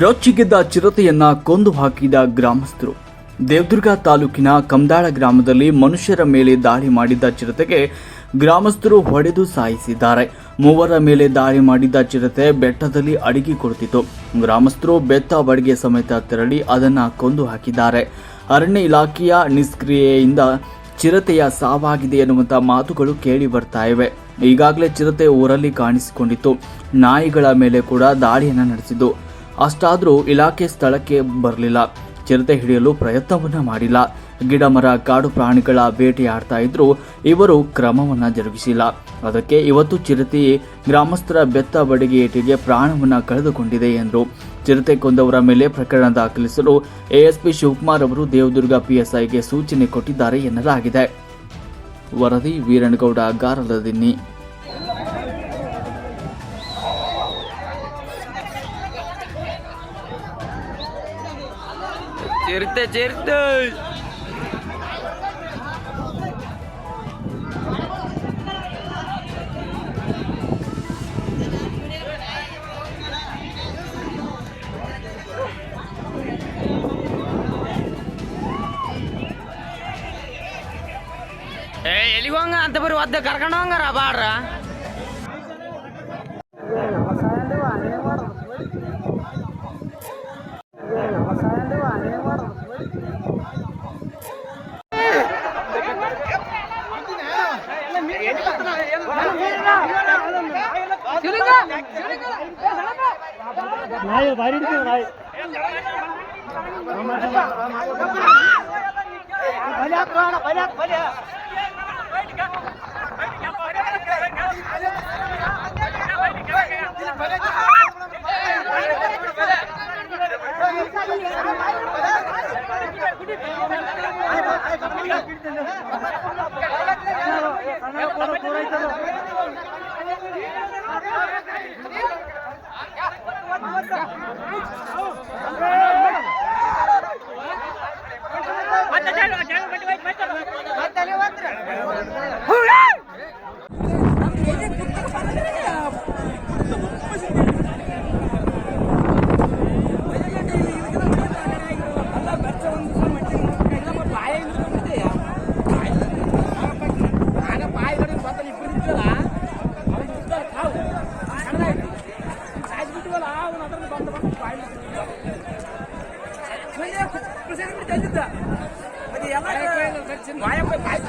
ರೊಚ್ಚಿಗೆದ್ದ ಚಿರತೆಯನ್ನ ಕೊಂದು ಹಾಕಿದ ಗ್ರಾಮಸ್ಥರು. ದೇವದುರ್ಗ ತಾಲೂಕಿನ ಕಮದಾಳ ಗ್ರಾಮದಲ್ಲಿ ಮನುಷ್ಯರ ಮೇಲೆ ದಾಳಿ ಮಾಡಿದ್ದ ಚಿರತೆಗೆ ಗ್ರಾಮಸ್ಥರು ಹೊಡೆದು ಸಾಯಿಸಿದ್ದಾರೆ. ಮೂವರ ಮೇಲೆ ದಾಳಿ ಮಾಡಿದ್ದ ಚಿರತೆ ಬೆಟ್ಟದಲ್ಲಿ ಅಡಗಿ ಕೊಡುತ್ತಿತ್ತು ಗ್ರಾಮಸ್ಥರು ಬೆತ್ತ ಬಡಿಗೆ ಸಮೇತ ತೆರಳಿ ಅದನ್ನ ಕೊಂದು ಹಾಕಿದ್ದಾರೆ. ಅರಣ್ಯ ಇಲಾಖೆಯ ನಿಷ್ಕ್ರಿಯೆಯಿಂದ ಚಿರತೆಯ ಸಾವಾಗಿದೆ ಎನ್ನುವಂತ ಮಾತುಗಳು ಕೇಳಿ ಬರ್ತಾ ಇವೆ. ಈಗಾಗಲೇ ಚಿರತೆ ಊರಲ್ಲಿ ಕಾಣಿಸಿಕೊಂಡಿತ್ತು. ನಾಯಿಗಳ ಮೇಲೆ ಕೂಡ ದಾಳಿಯನ್ನು ನಡೆಸಿದ್ದು. ಅಷ್ಟಾದರೂ ಇಲಾಖೆ ಸ್ಥಳಕ್ಕೆ ಬರಲಿಲ್ಲ. ಚಿರತೆ ಹಿಡಿಯಲು ಪ್ರಯತ್ನವನ್ನ ಮಾಡಿಲ್ಲ. ಗಿಡ, ಮರ, ಕಾಡು ಪ್ರಾಣಿಗಳ ಬೇಟೆಯಾಡ್ತಾ ಇದ್ರು ಇವರು ಕ್ರಮವನ್ನ ಜರುಗಿಸಿಲ್ಲ. ಅದಕ್ಕೆ ಇವತ್ತು ಚಿರತೆ ಗ್ರಾಮಸ್ಥರ ಬೆತ್ತ ಬಡಿಗೆ ಏಟಿಗೆ ಪ್ರಾಣವನ್ನ ಕಳೆದುಕೊಂಡಿದೆ ಎಂದರು. ಚಿರತೆ ಕೊಂದವರ ಮೇಲೆ ಪ್ರಕರಣ ದಾಖಲಿಸಲು ಎಎಸ್ಪಿ ಶಿವಕುಮಾರ್ ಅವರು ದೇವದುರ್ಗ ಪಿಎಸ್ಐಗೆ ಸೂಚನೆ ಕೊಟ್ಟಿದ್ದಾರೆ ಎನ್ನಲಾಗಿದೆ. ವರದಿ Veeranagouda, ಗಾರಲದಿನ್ನಿ. Cerita-cerita Eh, ini ada, nggak lapar Nanti pas nggak rapat নাই বাইরে দিকে ভাই ಕೊಡ ಕೊರೈತರು Oh, ಬಿಟ್ಟಿವಲ್ಲ ಆ ಅವನು ಅದನ್ನು ಬಂದು ಬಂದು ಬಾಯಿ ಪ್ರೆಸಿಡೆಂಟ್ ತಂದಿದ್ದ ಅದು ಎಲ್ಲ ಬಾಯ ಬಾಯಿ